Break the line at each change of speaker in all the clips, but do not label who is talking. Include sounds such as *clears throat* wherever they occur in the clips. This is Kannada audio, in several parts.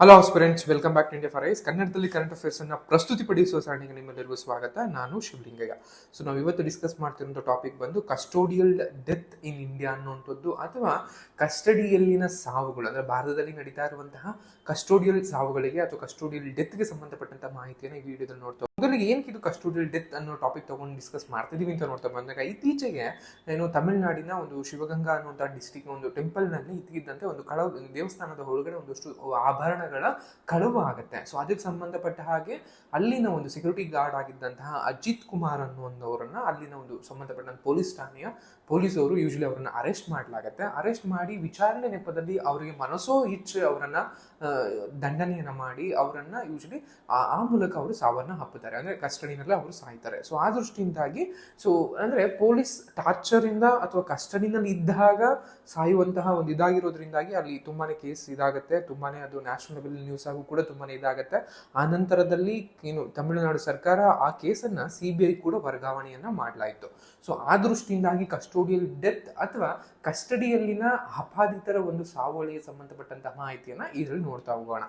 Hello friends welcome back to India for IAS ಕನ್ನಡದಲ್ಲಿ ಕರೆಂಟ್ ಅಫೇರ್ಸ್ ಅನ್ನ ಪ್ರಸ್ತುತಿಪಡಿಸುವ ಸರಣಿಗೆ ನಿಮ್ಮೆಲ್ಲರಿಗೂ ಸ್ವಾಗತ. ನಾನು ಶಿವಲಿಂಗಯ್ಯ. ಸೊ ನಾವು ಇವತ್ತು ಡಿಸ್ಕಸ್ ಮಾಡ್ತಿರೋ ಟಾಪಿಕ್ ಬಂದು ಕಸ್ಟೋಡಿಯಲ್ ಡೆತ್ ಇನ್ ಇಂಡಿಯಾ ಅನ್ನುವಂಥದ್ದು ಅಥವಾ ಕಸ್ಟಡಿಯಲ್ಲಿನ ಸಾವುಗಳು. ಅಂದ್ರೆ ಭಾರತದಲ್ಲಿ ನಡೀತಾ ಇರುವಂತಹ ಕಸ್ಟೋಡಿಯಲ್ ಸಾವುಗಳಿಗೆ ಅಥವಾ ಕಸ್ಟೋಡಿಯಲ್ ಡೆತ್ಗೆ ಸಂಬಂಧಪಟ್ಟಂತಹ ಮಾಹಿತಿಯನ್ನು ಈ ವಿಡಿಯೋದಲ್ಲಿ ನೋಡ್ತಾ ಮೊದಲಿಗೆ ಏನಕ್ಕೆ ಇದು ಕಸ್ಟೋಡಿಯಲ್ ಡೆತ್ ಅನ್ನೋ ಟಾಪಿಕ್ ತಗೊಂಡು ಡಿಸ್ಕಸ್ ಮಾಡ್ತಿದೀವಿ ಅಂತ ನೋಡ್ತಾ ಬಂದಾಗ, ಇತ್ತೀಚೆಗೆ ಏನು ತಮಿಳುನಾಡಿನ ಒಂದು ಶಿವಗಂಗಾ ಅನ್ನುವಂಥ ಡಿಸ್ಟಿಕ್ ಒಂದು ಟೆಂಪಲ್ನಲ್ಲಿ ಕಳವು ಒಂದು ಕಳವು ದೇವಸ್ಥಾನದ ಒಳಗಡೆ ಒಂದಷ್ಟು ಆಭರಣಗಳ ಕಳವು ಆಗುತ್ತೆ. ಸೊ ಅದಕ್ಕೆ ಸಂಬಂಧಪಟ್ಟ ಹಾಗೆ ಅಲ್ಲಿನ ಒಂದು ಸೆಕ್ಯೂರಿಟಿ ಗಾರ್ಡ್ ಆಗಿದ್ದಂತಹ ಅಜಿತ್ ಕುಮಾರ್ ಅನ್ನುವಂಥವರನ್ನ ಅಲ್ಲಿನ ಒಂದು ಸಂಬಂಧಪಟ್ಟ ಪೊಲೀಸ್ ಠಾಣೆಯ ಪೊಲೀಸರು ಯೂಶಲಿ ಅವರನ್ನು ಅರೆಸ್ಟ್ ಮಾಡಲಾಗುತ್ತೆ. ಅರೆಸ್ಟ್ ಮಾಡಿ ವಿಚಾರಣೆ ನೆಪದಲ್ಲಿ ಅವರಿಗೆ ಮನಸ್ಸೋ ಇಚ್ಛೆ ಅವರನ್ನ ದಂಡನೆಯನ್ನು ಮಾಡಿ ಅವರನ್ನ ಯೂಶಲಿ ಆ ಮೂಲಕ ಅವರು ಸಾವನ್ನ ಹಪ್ಪುತ್ತಾರೆ ಅಂದ್ರೆ ಕಸ್ಟಡಿನಲ್ಲಿ ಅವರು ಸಾಯ್ತಾರೆ. ಸೊ ಆ ದೃಷ್ಟಿಯಿಂದಾಗಿ ಸೊ ಅಂದ್ರೆ ಪೊಲೀಸ್ ಟಾರ್ಚರ್ ಇಂದ ಅಥವಾ ಕಸ್ಟಡಿನಲ್ಲಿ ಇದ್ದಾಗ ಸಾಯುವಂತಹ ಒಂದು ಇದಾಗಿರೋದ್ರಿಂದಾಗಿ ಅಲ್ಲಿ ತುಂಬಾನೇ ಕೇಸ್ ಇದಾಗುತ್ತೆ. ತುಂಬಾನೇ ಅದು ನ್ಯಾಷನಲ್ ಲೆವೆಲ್ ನ್ಯೂಸ್ ಆಗು ಕೂಡ ತುಂಬಾನೇ ಇದಾಗುತ್ತೆ. ಆ ನಂತರದಲ್ಲಿ ಏನು ತಮಿಳುನಾಡು ಸರ್ಕಾರ ಆ ಕೇಸನ್ನ ಸಿ ಬಿ ಐ ಕೂಡ ವರ್ಗಾವಣೆಯನ್ನ ಮಾಡಲಾಯಿತು. ಸೊ ಆ ದೃಷ್ಟಿಯಿಂದಾಗಿ ಕಸ್ಟೋಡಿಯಲ್ ಡೆತ್ ಅಥವಾ ಕಸ್ಟಡಿಯಲ್ಲಿನ ಅಪಾದಿತರ ಒಂದು ಸಾವುಗಳಿಗೆ ಸಂಬಂಧಪಟ್ಟಂತಹ ಮಾಹಿತಿಯನ್ನ ಇದರಲ್ಲಿ ನೋಡ್ತಾ ಹೋಗೋಣ.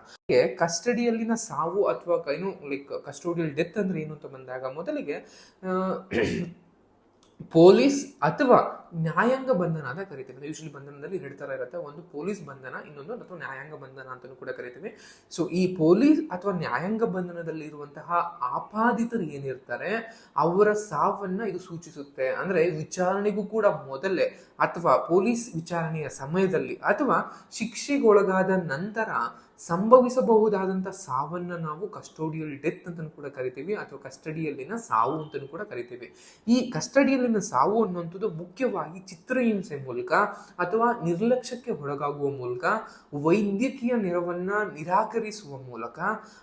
ಕಸ್ಟಡಿಯಲ್ಲಿನ ಸಾವು ಅಥವಾ ಏನು ಲೈಕ್ ಕಸ್ಟೋಡಿಯಲ್ ಡೆತ್ ಅಂದ್ರೆ ಏನು ಅಂತ ಬಂದಾಗ ಮೊದಲಿಗೆ *clears throat* ಪೊಲೀಸ್ ಅಥವಾ ನ್ಯಾಯಾಂಗ ಬಂಧನ ಅಂತ ಕರಿತೀವಿ. ಯೂಶಲಿ ಬಂಧನದಲ್ಲಿ ಎರಡು ತರ ಇರುತ್ತೆ. ಒಂದು ಪೊಲೀಸ್ ಬಂಧನ, ಇನ್ನೊಂದು ಅಥವಾ ನ್ಯಾಯಾಂಗ ಬಂಧನ ಅಂತಲೂ ಕೂಡ ಕರಿತೀವಿ. ಸೊ ಈ ಪೊಲೀಸ್ ಅಥವಾ ನ್ಯಾಯಾಂಗ ಬಂಧನದಲ್ಲಿ ಇರುವಂತಹ ಆಪಾದಿತರು ಏನಿರ್ತಾರೆ, ಅವರ ಸಾವನ್ನ ಇದು ಸೂಚಿಸುತ್ತೆ. ಅಂದ್ರೆ ವಿಚಾರಣೆಗೂ ಕೂಡ ಮೊದಲೇ ಅಥವಾ ಪೊಲೀಸ್ ವಿಚಾರಣೆಯ ಸಮಯದಲ್ಲಿ ಅಥವಾ ಶಿಕ್ಷೆಗೊಳಗಾದ ನಂತರ ಸಂಭವಿಸಬಹುದಾದಂಥ ಸಾವನ್ನ ನಾವು ಕಸ್ಟೋಡಿಯಲ್ ಡೆತ್ ಅಂತಲೂ ಕೂಡ ಕರಿತೀವಿ. ಅಥವಾ ಕಸ್ಟಡಿಯಲ್ಲಿನ ಸಾವು ಅಂತಲೂ ಕೂಡ ಕರಿತೀವಿ. ಈ ಕಸ್ಟಡಿಯಲ್ಲಿನ ಸಾವು ಅನ್ನುವಂಥದ್ದು ಮುಖ್ಯವಾಗಿ ಚಿತ್ರಹಿಂಸೆ ಮೂಲಕ ಅಥವಾ ನಿರ್ಲಕ್ಷ್ಯಕ್ಕೆ ಒಳಗಾಗುವ ಮೂಲಕ ವೈದ್ಯಕೀಯ ನೆರವನ್ನು ನಿರಾಕರಿಸುವ ಮೂಲಕ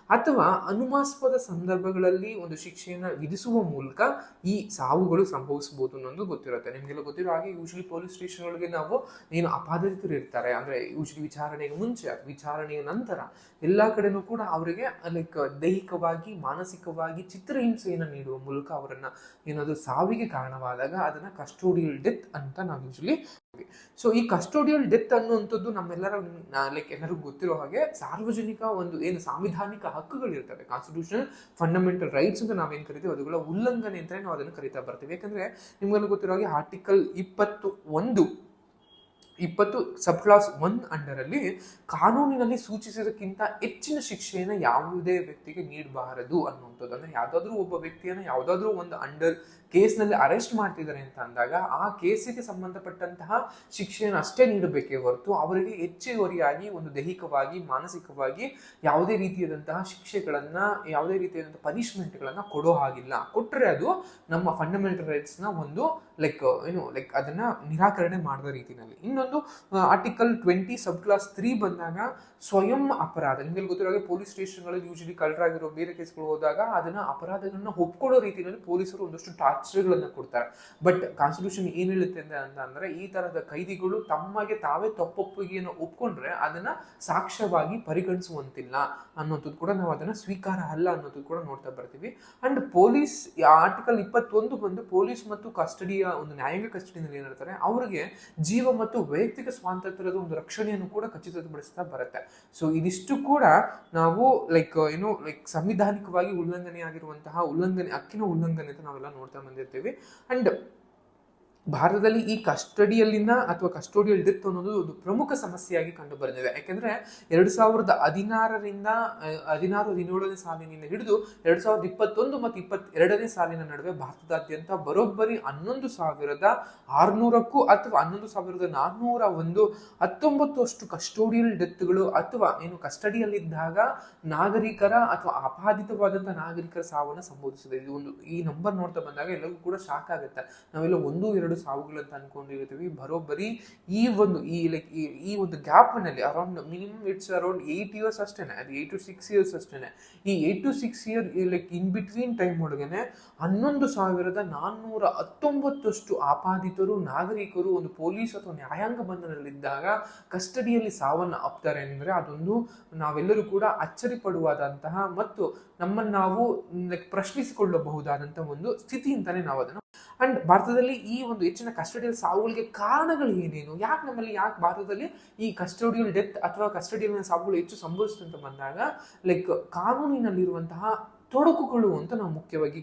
ಅಥವಾ ಅನುಮಾಸ್ಪದ ಸಂದರ್ಭಗಳಲ್ಲಿ ಒಂದು ಶಿಕ್ಷೆಯನ್ನು ವಿಧಿಸುವ ಮೂಲಕ ಈ ಸಾವುಗಳು ಸಂಭವಿಸಬಹುದು ಅನ್ನೋದು ಗೊತ್ತಿರುತ್ತೆ. ನಿಮಗೆಲ್ಲ ಗೊತ್ತಿರೋ ಹಾಗೆ ಯೂಶಲಿ ಪೊಲೀಸ್ ಸ್ಟೇಷನ್ ಒಳಗೆ ನಾವು ಏನು ಅಪಾದಿತರು ಇರ್ತಾರೆ. ಅಂದ್ರೆ ಯೂಶಲಿ ವಿಚಾರಣೆಗೆ ಮುಂಚೆ ವಿಚಾರಣೆಯ ನಂತರ ಎಲ್ಲ ಕಡೆನೂ ಕೂಡ ಅವರಿಗೆ ಲೈಕ್ ದೈಹಿಕವಾಗಿ, ಮಾನಸಿಕವಾಗಿ ಚಿತ್ರಹಿಂಸೆಯನ್ನು ನೀಡುವ ಮೂಲಕ ಅವರನ್ನು ಏನಾದರೂ ಸಾವಿಗೆ ಕಾರಣವಾದಾಗ ಅದನ್ನ ಕಸ್ಟೋಡಿಯಲ್ ಡೆತ್ ಅಂತ ನಾವು ಯೂಶಲಿ ಸೊ ಈ ಕಸ್ಟೋಡಿಯಲ್ ಡೆತ್ ಅನ್ನುವಂಥದ್ದು ನಮ್ಮೆಲ್ಲರ ಲೈಕ್ ಎಲ್ಲರಿಗೂ ಗೊತ್ತಿರೋ ಹಾಗೆ ಸಾರ್ವಜನಿಕ ಒಂದು ಏನು ಸಾಂವಿಧಾನಿಕ ಹಕ್ಕುಗಳು ಇರ್ತವೆ. ಕಾನ್ಸ್ಟಿಟ್ಯೂಷನಲ್ ಫಂಡಮೆಂಟಲ್ ರೈಟ್ಸ್ ಅಂತ ನಾವೇನು ಕರಿತೀವಿ, ಅದುಗಳ ಉಲ್ಲಂಘನೆ ಅಂತಾನೆ ನಾವು ಅದನ್ನು ಕರಿತಾ ಬರ್ತೀವಿ. ಯಾಕಂದ್ರೆ ನಿಮಗೆಲ್ಲ ಗೊತ್ತಿರೋ ಹಾಗೆ ಆರ್ಟಿಕಲ್ ಇಪ್ಪತ್ತು ಒಂದು, ಇಪ್ಪತ್ತು ಸಬ್ ಕ್ಲಾಸ್ ಒನ್ ಅಂಡರಲ್ಲಿ ಕಾನೂನಿನಲ್ಲಿ ಸೂಚಿಸಿದಕ್ಕಿಂತ ಹೆಚ್ಚಿನ ಶಿಕ್ಷೆಯನ್ನು ಯಾವುದೇ ವ್ಯಕ್ತಿಗೆ ನೀಡಬಾರದು ಅನ್ನುವಂಥದ್ದು ಅಂದ್ರೆ ಯಾವುದಾದ್ರೂ ಒಬ್ಬ ವ್ಯಕ್ತಿಯನ್ನು ಯಾವುದಾದ್ರೂ ಒಂದು ಅಂಡರ್ ಕೇಸ್ನಲ್ಲಿ ಅರೆಸ್ಟ್ ಮಾಡ್ತಿದ್ದಾರೆ ಅಂತ ಅಂದಾಗ ಆ ಕೇಸಿಗೆ ಸಂಬಂಧಪಟ್ಟಂತಹ ಶಿಕ್ಷೆಯನ್ನು ಅಷ್ಟೇ ನೀಡಬೇಕೇ ಹೊರತು ಅವರಿಗೆ ಹೆಚ್ಚುವರಿಯಾಗಿ ಒಂದು ದೈಹಿಕವಾಗಿ, ಮಾನಸಿಕವಾಗಿ ಯಾವುದೇ ರೀತಿಯಾದಂತಹ ಶಿಕ್ಷೆಗಳನ್ನ, ಯಾವುದೇ ರೀತಿಯಾದಂತಹ ಪನಿಷ್ಮೆಂಟ್ಗಳನ್ನ ಕೊಡೋ ಹಾಗಿಲ್ಲ. ಕೊಟ್ಟರೆ ಅದು ನಮ್ಮ ಫಂಡಮೆಂಟಲ್ ರೈಟ್ಸ್ನ ಒಂದು ಲೈಕ್ ಏನು ಲೈಕ್ ಅದನ್ನ ನಿರಾಕರಣೆ ಮಾಡಿದ ರೀತಿಯಲ್ಲಿ ಇನ್ನೊಂದು article twenty sub clause three ಬಂದಾಗ ಸ್ವಯಂ ಅಪರಾಧ ನಿಮಗೆ ಗೊತ್ತಿರೋ ಪೊಲೀಸ್ ಸ್ಟೇಷನ್ಗಳಲ್ಲಿ ಯೂಶಲಿ ಕಳ್ಳರಾಗಿರೋ ಬೇರೆ ಕೇಸ್ಗಳು ಹೋದಾಗ ಅದನ್ನ ಅಪರಾಧಗಳನ್ನ ಒಪ್ಕೊಳ್ಳೋ ರೀತಿಯಲ್ಲಿ ಪೊಲೀಸರು ಒಂದಷ್ಟು ಟಾರ್ಚರ್ಗಳನ್ನ ಕೊಡ್ತಾರೆ. ಬಟ್ ಕಾನ್ಸ್ಟಿಟ್ಯೂಷನ್ ಏನ್ ಹೇಳುತ್ತೆ ಅಂತ ಅಂದ್ರೆ ಈ ತರಹದ ಕೈದಿಗಳು ತಮಗೆ ತಾವೇ ತಪ್ಪೊಪ್ಪಿಗೆಯನ್ನು ಒಪ್ಕೊಂಡ್ರೆ ಅದನ್ನ ಸಾಕ್ಷ್ಯವಾಗಿ ಪರಿಗಣಿಸುವಂತಿಲ್ಲ ಅನ್ನೋಂಥದ್ದು ಕೂಡ ನಾವು ಅದನ್ನ ಸ್ವೀಕಾರ ಅಲ್ಲ ಅನ್ನೋದು ಕೂಡ ನೋಡ್ತಾ ಬರ್ತೀವಿ. ಅಂಡ್ ಪೊಲೀಸ್ ಆರ್ಟಿಕಲ್ ಇಪ್ಪತ್ತೊಂದು ಬಂದು ಪೊಲೀಸ್ ಮತ್ತು ಕಸ್ಟಡಿಯ ಒಂದು ನ್ಯಾಯಾಂಗ ಕಸ್ಟಡಿನಲ್ಲಿ ಏನಿರ್ತಾರೆ ಅವರಿಗೆ ಜೀವ ಮತ್ತು ವೈಯಕ್ತಿಕ ಸ್ವಾತಂತ್ರ್ಯದ ಒಂದು ರಕ್ಷಣೆಯನ್ನು ಕೂಡ ಖಚಿತಪಡಿಸ್ತಾ ಬರುತ್ತೆ. ಸೊ ಇದಿಷ್ಟು ಕೂಡ ನಾವು ಲೈಕ್ ಏನು ಲೈಕ್ ಸಂವಿಧಾನಿಕವಾಗಿ ಉಲ್ಲಂಘನೆ ಆಗಿರುವಂತಹ ಉಲ್ಲಂಘನೆ, ಅಕ್ಕಿನ ಉಲ್ಲಂಘನೆ ಅಂತ ನಾವೆಲ್ಲ ನೋಡ್ತಾ ಬಂದಿರ್ತೀವಿ. ಅಂಡ್ ಭಾರತದಲ್ಲಿ ಈ ಕಸ್ಟಡಿಯಲ್ಲಿನ ಅಥವಾ ಕಸ್ಟೋಡಿಯಲ್ ಡೆತ್ ಅನ್ನೋದು ಒಂದು ಪ್ರಮುಖ ಸಮಸ್ಯೆಯಾಗಿ ಕಂಡು ಬಂದಿದೆ. ಯಾಕೆಂದ್ರೆ ಎರಡು ಸಾವಿರದ ಹದಿನಾರರಿಂದ ಹದಿನಾರು, ಹದಿನೇಳನೇ ಸಾಲಿನಿಂದ ಹಿಡಿದು ಎರಡು ಸಾವಿರದ ಇಪ್ಪತ್ತೊಂದು ಮತ್ತು ಇಪ್ಪತ್ತೆರಡನೇ ಸಾಲಿನ ನಡುವೆ ಭಾರತದಾದ್ಯಂತ ಬರೋಬ್ಬರಿ ಹನ್ನೊಂದು ಸಾವಿರದ ಆರ್ನೂರಕ್ಕೂ ಅಥವಾ ಹನ್ನೊಂದು ಸಾವಿರದ ನಾನ್ನೂರ ಒಂದು ಹತ್ತೊಂಬತ್ತು ಅಷ್ಟು ಕಸ್ಟೋಡಿಯಲ್ ಡೆತ್ಗಳು ಅಥವಾ ಏನು ಕಸ್ಟಡಿಯಲ್ಲಿದ್ದಾಗ ನಾಗರಿಕರ ಅಥವಾ ಅಪಾದಿತವಾದಂತಹ ನಾಗರಿಕರ ಸಾವನ್ನು ಸಂಬೋಧಿಸಿದೆ. ಇದು ಒಂದು ಈ ನಂಬರ್ ನೋಡ್ತಾ ಬಂದಾಗ ಎಲ್ಲರಿಗೂ ಕೂಡ ಶಾಕ್ ಆಗುತ್ತೆ. ನಾವೆಲ್ಲ ಒಂದು, ಎರಡು ಸಾವುಗಳಂತ ಅನ್ಕೊಂಡಿರ್ತೀವಿ ಬರೋಬ್ಬರಿ ಈ ಒಂದು ಈ ಲೈಕ್ ಈ ಒಂದು ಗ್ಯಾಪ್ನಲ್ಲಿ around minimum it's around eight years ಅಷ್ಟೇ ಅದು ಏಟ್ ಟು ಸಿಕ್ಸ್ ಇಯರ್ಸ್ ಅಷ್ಟೇ ಈ eight to six year like in between time ಒಳಗೇನೆ ಹನ್ನೊಂದು ಸಾವಿರದ ನಾನ್ನೂರ ಹತ್ತೊಂಬತ್ತಷ್ಟು ಆಪಾದಿತರು, ನಾಗರಿಕರು, ಒಂದು ಪೊಲೀಸ್ ಅಥವಾ ನ್ಯಾಯಾಂಗ ಬಂಧನದಲ್ಲಿದ್ದಾಗ ಕಸ್ಟಡಿಯಲ್ಲಿ ಸಾವನ್ನು ಅಪ್ತಾರೆ ಅಂದರೆ ಅದೊಂದು ನಾವೆಲ್ಲರೂ ಕೂಡ ಅಚ್ಚರಿ ಪಡುವಾದಂತಹ ಮತ್ತು ನಮ್ಮನ್ನು ನಾವು ಲೈಕ್ ಪ್ರಶ್ನಿಸಿಕೊಳ್ಳಬಹುದಾದಂತಹ ಒಂದು ಸ್ಥಿತಿ ಅಂತಲೇ ನಾವು ಅದನ್ನ ಅಂಡ್ ಭಾರತದಲ್ಲಿ ಈ ಒಂದು ಹೆಚ್ಚಿನ ಕಸ್ಟಡಿಯಲ್ ಸಾವುಗಳಿಗೆ ಕಾರಣಗಳು ಏನೇನು? ಯಾಕೆ ನಮ್ಮಲ್ಲಿ ಯಾಕೆ ಭಾರತದಲ್ಲಿ ಈ ಕಸ್ಟೋಡಿಯಲ್ ಡೆತ್ ಅಥವಾ ಕಸ್ಟಡಿಯಲ್ ಸಾವುಗಳು ಹೆಚ್ಚು ಸಂಭವಿಸುತ್ತೆ ಅಂತ ಬಂದಾಗ ಲೈಕ್ ಕಾನೂನಿನಲ್ಲಿರುವಂತಹ ತೊಡಕುಗಳು ಅಂತ ನಾವು ಮುಖ್ಯವಾಗಿ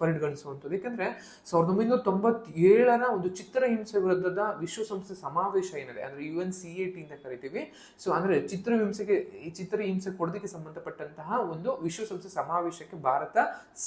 ಪರಿಗಣಿಸುವಂಥದ್ದು. ಯಾಕಂದ್ರೆ ಸಾವಿರದ ಒಂಬೈನೂರ ತೊಂಬತ್ತೇಳರ ಒಂದು ಚಿತ್ರಹಿಂಸೆ ವಿರುದ್ಧದ ವಿಶ್ವಸಂಸ್ಥೆ ಸಮಾವೇಶ ಏನಿದೆ, ಅಂದ್ರೆ U N C A T ಅಂತ ಕರಿತೀವಿ. ಸೊ ಅಂದರೆ ಚಿತ್ರಹಿಂಸೆಗೆ, ಈ ಚಿತ್ರಹಿಂಸೆ ಕೊಡೋದಕ್ಕೆ ಸಂಬಂಧಪಟ್ಟಂತಹ ಒಂದು ವಿಶ್ವಸಂಸ್ಥೆ ಸಮಾವೇಶಕ್ಕೆ ಭಾರತ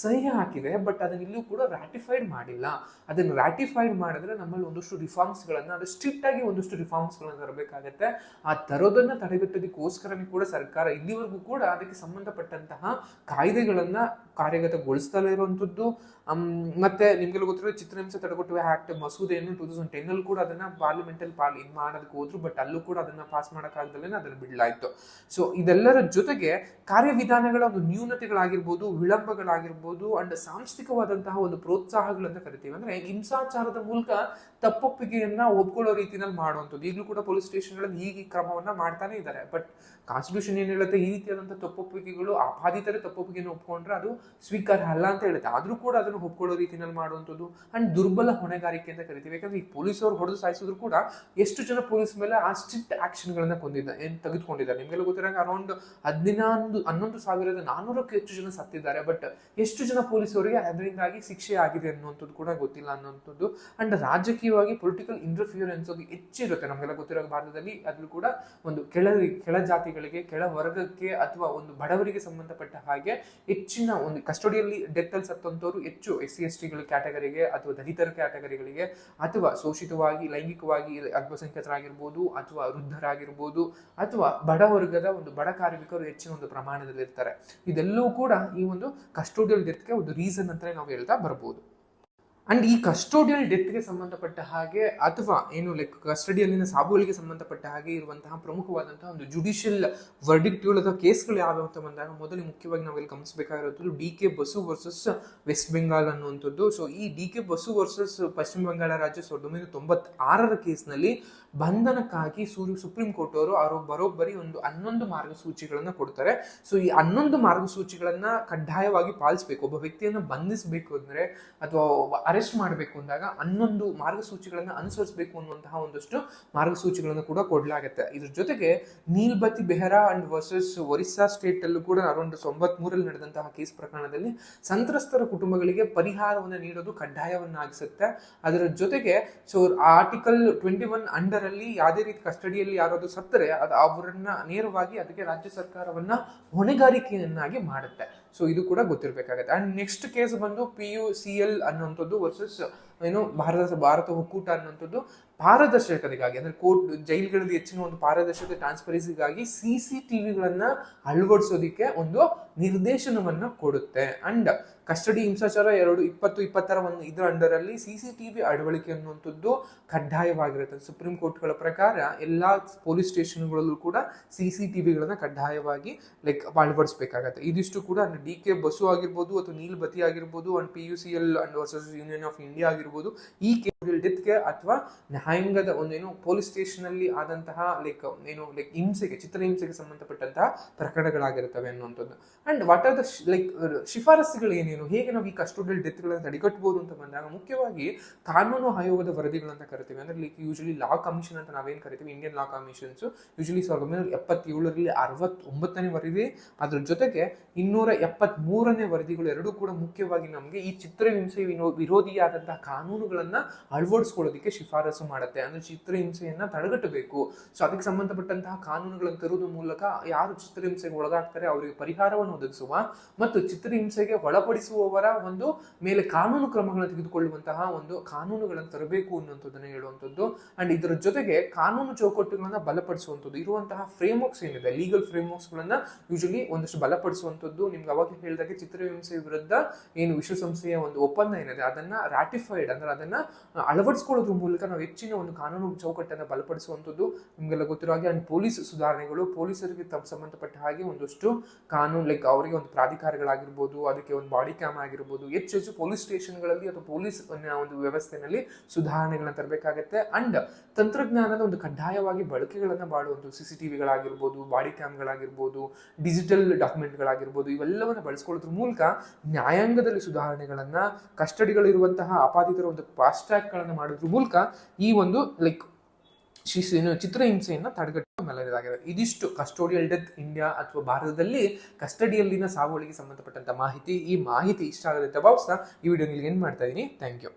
ಸಹಿ ಹಾಕಿದೆ, ಬಟ್ ಅದನ್ನ ಇಲ್ಲೂ ಕೂಡ ರ್ಯಾಟಿಫೈಡ್ ಮಾಡಿಲ್ಲ. ಅದನ್ನು ರ್ಯಾಟಿಫೈಡ್ ಮಾಡಿದ್ರೆ ನಮ್ಮಲ್ಲಿ ಒಂದಷ್ಟು ರಿಫಾರ್ಮ್ಸ್ಗಳನ್ನು ಅದು ಸ್ಟ್ರಿಕ್ಟ್ ಆಗಿ ಒಂದಷ್ಟು ರಿಫಾರ್ಮ್ಸ್ಗಳನ್ನು ತರಬೇಕಾಗತ್ತೆ. ಆ ತರೋದನ್ನ ತಡೆಗಟ್ಟೋದಕ್ಕೋಸ್ಕರನೇ ಕೂಡ ಸರ್ಕಾರ ಇಲ್ಲಿವರೆಗೂ ಕೂಡ ಅದಕ್ಕೆ ಸಂಬಂಧಪಟ್ಟಂತಹ ಕಾಯ್ದೆಗಳನ್ನ ಕಾರ್ಯಗತಗೊಳಿಸ್ತಲೇ ಇರುವಂಥದ್ದು. ಮತ್ತೆ ನಿಮ್ಗೆಲ್ಲ ಗೊತ್ತಿರೋ ಚಿತ್ರಹಿಂಸೆ ತಡೆಗಟ್ಟುವ ಆಕ್ಟ್ ಮಸೂದೆಯನ್ನು ಟೂ ತೌಸಂಡ್ ಟೆನ್ ಅಲ್ಲಿ ಕೂಡ ಅದನ್ನ ಪಾರ್ಲಿಮೆಂಟ್ ಅಲ್ಲಿ ಪಾಲ್ ಇದ್ ಮಾಡೋದಕ್ಕೆ ಹೋದ್ರು ಬಟ್ ಅಲ್ಲೂ ಕೂಡ ಅದನ್ನ ಪಾಸ್ ಮಾಡೋಕ್ಕಾಗ್ದಲೇ ಅದನ್ನ ಬಿಡಲಾಯ್ತು. ಸೊ ಇದೆಲ್ಲರ ಜೊತೆಗೆ ಕಾರ್ಯವಿಧಾನಗಳ ಒಂದು ನ್ಯೂನತೆಗಳಾಗಿರ್ಬೋದು, ವಿಳಂಬಗಳಾಗಿರ್ಬೋದು ಅಂಡ್ ಸಾಂಸ್ಥಿಕವಾದಂತಹ ಒಂದು ಪ್ರೋತ್ಸಾಹಗಳಂತ ಕರಿತೀವಿ. ಅಂದ್ರೆ ಹಿಂಸಾಚಾರದ ಮೂಲಕ ತಪ್ಪೊಪ್ಪಿಗೆಯನ್ನ ಒಪ್ಕೊಳ್ಳೋ ರೀತಿನಲ್ಲಿ ಮಾಡುವಂಥದ್ದು. ಈಗಲೂ ಕೂಡ ಪೊಲೀಸ್ ಸ್ಟೇಷನ್ಗಳಲ್ಲಿ ಈ ಕ್ರಮವನ್ನ ಮಾಡ್ತಾನೆ ಇದ್ದಾರೆ. ಬಟ್ ಕಾನ್ಸ್ಟಿಟ್ಯೂಷನ್ ಏನ್ ಹೇಳುತ್ತೆ? ಈ ರೀತಿಯಾದಂತಹ ತಪ್ಪೊಪ್ಪಿಗೆಗಳು, ಆಪಾದಿತರೆ ತಪ್ಪೊಪ್ಪಿಗೆಯನ್ನು ಒಪ್ಕೊಂಡ್ರೆ ಅದು ಸ್ವೀಕಾರ ಅಲ್ಲ ಅಂತ ಹೇಳುತ್ತೆ. ಆದ್ರೂ ಕೂಡ ಅದನ್ನು ಒಪ್ಕೊಳ್ಳೋ ರೀತಿಯಲ್ಲಿ ಮಾಡುವಂಥದ್ದು ಅಂಡ್ ದುರ್ಬಲ ಹೊಣೆಗಾರಿಕೆ ಅಂತ ಕರಿತೀವಿ. ಯಾಕಂದ್ರೆ ಈ ಪೊಲೀಸರು ಹೊಡೆದು ಸಾಯಿಸಿದ್ರು ಕೂಡ ಎಷ್ಟು ಜನ ಪೊಲೀಸ್ ಮೇಲೆ ಆ ಸ್ಟ್ರಿಕ್ಟ್ ಆಕ್ಷನ್ ಗಳನ್ನ ಕೊಂದಿದ್ದ, ಏನ್ ತೆಗೆದುಕೊಂಡಿದ್ದಾರೆ? ನಿಮಗೆಲ್ಲ ಗೊತ್ತಿರೋ ಅರೌಂಡ್ ಹದಿನಾಂದು, ಹನ್ನೊಂದು ಸಾವಿರದ ನಾನೂರಕ್ಕೆ ಹೆಚ್ಚು ಜನ ಸತ್ತಿದ್ದಾರೆ ಬಟ್ ಎಷ್ಟು ಜನ ಪೊಲೀಸರಿಗೆ ಅದರಿಂದಾಗಿ ಶಿಕ್ಷೆ ಆಗಿದೆ ಅನ್ನುವಂಥದ್ದು ಕೂಡ ಗೊತ್ತಿಲ್ಲ ಅನ್ನುವಂಥದ್ದು. ಅಂಡ್ ರಾಜಕೀಯವಾಗಿ ಪೊಲಿಟಿಕಲ್ ಇಂಟರ್ಫಿಯರೆನ್ಸ್ ಅದು ಹೆಚ್ಚಿರುತ್ತೆ ನಮಗೆಲ್ಲ ಗೊತ್ತಿರೋ ಭಾರತದಲ್ಲಿ ಅದ್ರಲ್ಲೂ ಕೂಡ ಒಂದು ಕೆಳ ಕೆಳ ಜಾತಿಗಳಿಗೆ, ಕೆಳ ವರ್ಗಕ್ಕೆ ಅಥವಾ ಒಂದು ಬಡವರಿಗೆ ಸಂಬಂಧಪಟ್ಟ ಹಾಗೆ ಹೆಚ್ಚಿನ ಒಂದು ಕಸ್ಟಡಿಯಲ್ಲಿ ಡೆತ್ ಅಲ್ಲಿ ಸತ್ತಂತವ್ರು ಹೆಚ್ಚು ಎಸ್ ಸಿ ಎಸ್ ಟಿಗಳ ಕ್ಯಾಟಗರಿಗೆ ಅಥವಾ ದಲಿತರ ಕ್ಯಾಟಗರಿಗಳಿಗೆ ಅಥವಾ ಶೋಷಿತವಾಗಿ, ಲೈಂಗಿಕವಾಗಿ ಅಲ್ಪಸಂಖ್ಯಾತರಾಗಿರ್ಬೋದು ಅಥವಾ ವೃದ್ಧರಾಗಿರ್ಬೋದು ಅಥವಾ ಬಡ ವರ್ಗದ ಒಂದು ಬಡ ಕಾರ್ಮಿಕರು ಹೆಚ್ಚಿನ ಒಂದು ಪ್ರಮಾಣದಲ್ಲಿ ಇರ್ತಾರೆ ಇದೆಲ್ಲವೂ ಕೂಡ ಈ ಒಂದು ಕಸ್ಟೋಡಿಯಲ್ ಡೆತ್ಗೆ ಒಂದು ರೀಸನ್ ಅಂತಲೇ ನಾವು ಹೇಳ್ತಾ ಬರ್ಬೋದು. ಅಂಡ್ ಈ ಕಸ್ಟೋಡಿಯಲ್ ಡೆತ್ಗೆ ಸಂಬಂಧಪಟ್ಟ ಹಾಗೆ ಅಥವಾ ಏನು ಲೈಕ್ ಕಸ್ಟಡಿಯಲ್ಲಿನ ಸಾಬುಗಳಿಗೆ ಸಂಬಂಧಪಟ್ಟ ಹಾಗೆ ಇರುವಂತಹ ಪ್ರಮುಖವಾದಂತಹ ಒಂದು ಜುಡಿಷಿಯಲ್ ವರ್ಡಿಕ್ಟ್ಗಳು ಅಥವಾ ಕೇಸ್ಗಳು ಯಾವ್ಯಾವ ಅಂತ ಬಂದಾಗ ಮೊದಲು ಮುಖ್ಯವಾಗಿ ನಾವು ಇಲ್ಲಿ ಗಮನಿಸಬೇಕಾಗಿರೋದು D K Basu versus West Bengal ಅನ್ನುವಂಥದ್ದು. ಸೊ ಈ ಡಿ ಕೆ ಬಸು ವರ್ಸಸ್ ಪಶ್ಚಿಮ ಬಂಗಾಳ ರಾಜ್ಯ ಸಾವಿರದ ಒಂಬೈನೂರ ತೊಂಬತ್ತಾರರ ಕೇಸ್ನಲ್ಲಿ ಬಂಧನಕ್ಕಾಗಿ ಸೂರ್ಯ ಸುಪ್ರೀಂ ಕೋರ್ಟ್ ಅವರು ಅವರು ಬರೋಬ್ಬರಿ ಒಂದು ಹನ್ನೊಂದು ಮಾರ್ಗಸೂಚಿಗಳನ್ನು ಕೊಡ್ತಾರೆ. ಸೊ ಈ ಹನ್ನೊಂದು ಮಾರ್ಗಸೂಚಿಗಳನ್ನ ಕಡ್ಡಾಯವಾಗಿ ಪಾಲಿಸಬೇಕು. ಒಬ್ಬ ವ್ಯಕ್ತಿಯನ್ನು ಬಂಧಿಸಬೇಕು ಅಂದರೆ ಅಥವಾ ಅರೆಸ್ಟ್ ಮಾಡಬೇಕು ಅಂದಾಗ ಹನ್ನೊಂದು ಮಾರ್ಗಸೂಚಿಗಳನ್ನು ಅನುಸರಿಸಬೇಕು ಅನ್ನುವಂತಹ ಒಂದಷ್ಟು ಮಾರ್ಗಸೂಚಿಗಳನ್ನು ಕೂಡ ಕೊಡಲಾಗುತ್ತೆ. ಇದ್ರ ಜೊತೆಗೆ Nilabati Behera and versus Orissa state ಅಲ್ಲೂ ಕೂಡ ಅರೌಂಡ್ ತೊಂಬತ್ ಮೂರಲ್ಲಿ ನಡೆದಂತಹ ಕೇಸ್ ಪ್ರಕರಣದಲ್ಲಿ ಸಂತ್ರಸ್ತರ ಕುಟುಂಬಗಳಿಗೆ ಪರಿಹಾರವನ್ನು ನೀಡೋದು ಕಡ್ಡಾಯವನ್ನಾಗಿಸುತ್ತೆ. ಅದರ ಜೊತೆಗೆ so article twenty one under ಅಲ್ಲಿ ಯಾವುದೇ ರೀತಿ ಕಸ್ಟಡಿಯಲ್ಲಿ ಯಾರಾದರೂ ಸತ್ತರೆ ಅದು ಅವರನ್ನ ನೇರವಾಗಿ ಅದಕ್ಕೆ ರಾಜ್ಯ ಸರ್ಕಾರವನ್ನ ಹೊಣೆಗಾರಿಕೆಯನ್ನಾಗಿ ಮಾಡುತ್ತೆ. ಸೊ ಇದು ಕೂಡ ಗೊತ್ತಿರಬೇಕಾಗತ್ತೆ. ಅಂಡ್ ನೆಕ್ಸ್ಟ್ ಕೇಸ್ ಬಂದು ಪಿ ಯು ಸಿ ಎಲ್ ಅನ್ನುವಂಥದ್ದು ವರ್ಸಸ್ ಏನು ಭಾರತ ಭಾರತ ಒಕ್ಕೂಟ ಅನ್ನುವಂಥದ್ದು ಪಾರದರ್ಶಕತೆಗಾಗಿ ಅಂದರೆ ಕೋರ್ಟ್ ಜೈಲ್ಗಳಲ್ಲಿ ಹೆಚ್ಚಿನ ಒಂದು ಪಾರದರ್ಶಕತೆ ಟ್ರಾನ್ಸ್ಪರೆನ್ಸಿಗಾಗಿ ಸಿ ಸಿ ಟಿ ವಿಗಳನ್ನು ಅಳವಡಿಸೋದಕ್ಕೆ ಒಂದು ನಿರ್ದೇಶನವನ್ನು ಕೊಡುತ್ತೆ. ಅಂಡ್ ಕಸ್ಟಡಿ ಹಿಂಸಾಚಾರ ಎರಡು, ಇಪ್ಪತ್ತು, ಇಪ್ಪತ್ತರ ಒಂದು ಇದರ ಅಂಡರಲ್ಲಿ ಸಿ ಸಿ ಟಿ ವಿ ಅಳವಡಿಕೆ ಅನ್ನುವಂಥದ್ದು ಕಡ್ಡಾಯವಾಗಿರುತ್ತೆ. ಸುಪ್ರೀಂ ಕೋರ್ಟ್ಗಳ ಪ್ರಕಾರ ಎಲ್ಲ ಪೊಲೀಸ್ ಸ್ಟೇಷನ್ಗಳಲ್ಲೂ ಕೂಡ ಸಿ ಸಿ ಟಿ ವಿಗಳನ್ನು ಕಡ್ಡಾಯವಾಗಿ ಲೈಕ್ ಅಳವಡಿಸಬೇಕಾಗತ್ತೆ. ಇದಿಷ್ಟು ಕೂಡ ಡಿ ಕೆ ಬಸು ಆಗಿರ್ಬೋದು ಅಥವಾ ನೀಲ್ ಬತಿ ಆಗಿರ್ಬೋದು, and P U C L and versus union of India ಆಗಿರ್ಬೋದು ಈ ಡೆತ್ಗೆ ಅಥವಾ ನ್ಯಾಯಾಂಗದ ಒಂದೇನು ಪೊಲೀಸ್ ಸ್ಟೇಷನ್ ಅಲ್ಲಿ ಆದಂತಹ ಲೈಕ್ ಏನು ಲೈಕ್ ಹಿಂಸೆಗೆ, ಚಿತ್ರಹಿಂಸೆಗೆ ಸಂಬಂಧಪಟ್ಟಂತಹ ಪ್ರಕರಣಗಳಾಗಿರ್ತವೆ ಅನ್ನುವಂಥದ್ದು. And what are the like ಶಿಫಾರಸುಗಳು ಏನೇನು? ಹೇಗೆ ನಾವು ಈ ಕಸ್ಟೋಡಿಯಲ್ ಡೆತ್ಗಳನ್ನು ತಡೆಗಟ್ಟಬಹುದು ಅಂತ ಬಂದಾಗ ಮುಖ್ಯವಾಗಿ ಕಾನೂನು ಆಯೋಗದ ವರದಿಗಳಂತ ಕರಿತೀವಿ. ಅಂದ್ರೆ ಲೈಕ್ ಯೂಶಲಿ ಲಾ ಕಮಿಷನ್ ಅಂತ ನಾವೇನು ಕರಿತೀವಿ? ಇಂಡಿಯನ್ ಲಾ ಕಮಿಷನ್ಸ್ ಯೂಶಲಿ ಸಾವಿರದ ಒಂಬೈನೂರ ಎಪ್ಪತ್ತೇಳರಲ್ಲಿ ಅರವತ್ತೊಂಬತ್ತನೇ ವರದಿ. ಅದ್ರ ಜೊತೆಗೆ ಇನ್ನೂರ ಎಪ್ಪತ್ತ್ ಮೂರನೇ ವರದಿಗಳು ಎರಡೂ ಕೂಡ ಮುಖ್ಯವಾಗಿ ನಮಗೆ ಈ ಚಿತ್ರಹಿಂಸೆ ವಿನೋ- ವಿರೋಧಿಯಾದಂತಹ ಕಾನೂನುಗಳನ್ನ ಅಳವಡಿಸ್ಕೊಳ್ಳೋದಕ್ಕೆ ಶಿಫಾರಸು ಮಾಡುತ್ತೆ. ಅಂದ್ರೆ ಚಿತ್ರಹಿಂಸೆಯನ್ನು ತಡೆಗಟ್ಟಬೇಕು. ಸೊ ಅದಕ್ಕೆ ಸಂಬಂಧಪಟ್ಟಂತಹ ಕಾನೂನುಗಳನ್ನು ತರುವುದರ ಮೂಲಕ ಯಾರು ಚಿತ್ರಹಿಂಸೆಗೆ ಒಳಗಾಗ್ತಾರೆ ಅವರಿಗೆ ಪರಿಹಾರವನ್ನು ಒದಗಿಸುವ ಮತ್ತು ಚಿತ್ರಹಿಂಸೆಗೆ ಒಳಪಡಿಸುವವರ ಒಂದು ಮೇಲೆ ಕಾನೂನು ಕ್ರಮಗಳನ್ನು ತೆಗೆದುಕೊಳ್ಳುವಂತಹ ಒಂದು ಕಾನೂನುಗಳನ್ನು ತರಬೇಕು ಅನ್ನುವಂಥದ್ದನ್ನ ಹೇಳುವಂಥದ್ದು. ಅಂಡ್ ಇದರ ಜೊತೆಗೆ ಕಾನೂನು ಚೌಕಟ್ಟುಗಳನ್ನ ಬಲಪಡಿಸುವಂಥದ್ದು. ಇರುವಂತಹ ಫ್ರೇಮ್ವರ್ಕ್ಸ್ ಏನಿದೆ ಲೀಗಲ್ ಫ್ರೇಮ್ವರ್ಕ್ಸ್ ಗಳನ್ನ ಯೂಶಲಿ ಒಂದಷ್ಟು ಬಲಪಡಿಸುವಂಥದ್ದು. ನಿಮ್ಗೆ ಅವಾಗ ಹೇಳಿದಾಗೆ ಚಿತ್ರಹಿಂಸೆ ವಿರುದ್ಧ ಏನು ವಿಶ್ವಸಂಸ್ಥೆಯ ಒಂದು ಒಪ್ಪಂದ ಏನಿದೆ, ಅದನ್ನ ಅಂದ್ರೆ ಅದನ್ನ ಅಳವಡಿಸ್ಕೊಳ್ಳೋದ್ರ ಮೂಲಕ ನಾವು ಹೆಚ್ಚಿನ ಒಂದು ಕಾನೂನು ಚೌಕಟ್ಟನ್ನು ಬಲಪಡಿಸುವಂಥದ್ದು ನಿಮಗೆಲ್ಲ ಗೊತ್ತಿರೋ ಹಾಗೆ. ಅಂಡ್ ಪೊಲೀಸ್ ಸುಧಾರಣೆಗಳು, ಪೊಲೀಸರಿಗೆ ತಮ್ಮ ಸಂಬಂಧಪಟ್ಟ ಹಾಗೆ ಒಂದಷ್ಟು ಕಾನೂನು ಲೈಕ್ ಅವರಿಗೆ ಒಂದು ಪ್ರಾಧಿಕಾರಗಳಾಗಿರ್ಬೋದು, ಅದಕ್ಕೆ ಒಂದು ಬಾಡಿ ಕ್ಯಾಮ್ ಆಗಿರ್ಬೋದು, ಹೆಚ್ಚು ಹೆಚ್ಚು ಪೊಲೀಸ್ ಸ್ಟೇಷನ್ಗಳಲ್ಲಿ ಅಥವಾ ಪೊಲೀಸ್ ಒಂದು ವ್ಯವಸ್ಥೆನಲ್ಲಿ ಸುಧಾರಣೆಗಳನ್ನ ತರಬೇಕಾಗತ್ತೆ. ಅಂಡ್ ತಂತ್ರಜ್ಞಾನದ ಒಂದು ಕಡ್ಡಾಯವಾಗಿ ಬಳಕೆಗಳನ್ನು ಮಾಡುವಂಥ ಸಿ ಸಿ ಟಿ ವಿಗಳಾಗಿರ್ಬೋದು, ಬಾಡಿ ಕ್ಯಾಮ್ಗಳಾಗಿರ್ಬೋದು, ಡಿಜಿಟಲ್ ಡಾಕ್ಯುಮೆಂಟ್ಗಳಾಗಿರ್ಬೋದು, ಇವೆಲ್ಲವನ್ನು ಬಳಸ್ಕೊಳ್ಳೋದ್ರ ಮೂಲಕ ನ್ಯಾಯಾಂಗದಲ್ಲಿ ಸುಧಾರಣೆಗಳನ್ನು, ಕಸ್ಟಡಿಗಳಿರುವಂತಹ ಆಪಾದಿತರ ಒಂದು ಫಾಸ್ಟ್ ಟ್ರ್ಯಾಕ್ಗಳನ್ನು ಮಾಡೋದ್ರ ಮೂಲಕ ಈ ಒಂದು ಲೈಕ್ ಚಿತ್ರಹಿಂಸೆಯನ್ನು ತಡೆಗಟ್ಟುವ ಮೇಲಾಗಿದೆ. ಇದಿಷ್ಟು ಕಸ್ಟೋಡಿಯಲ್ ಡೆತ್ ಇಂಡಿಯಾ ಅಥವಾ ಭಾರತದಲ್ಲಿ ಕಸ್ಟಡಿಯಲ್ಲಿನ ಸಾವುಗಳಿಗೆ ಸಂಬಂಧಪಟ್ಟಂತ ಮಾಹಿತಿ. ಈ ಮಾಹಿತಿ ಇಷ್ಟ ಆಗದೆ ಭಾವಿಸ್ತಾ ಈ ವಿಡಿಯೋ ನಿಲ್ಗೆ ಏನು ಮಾಡ್ತಾ ಇದ್ದೀನಿ ಥ್ಯಾಂಕ್ ಯು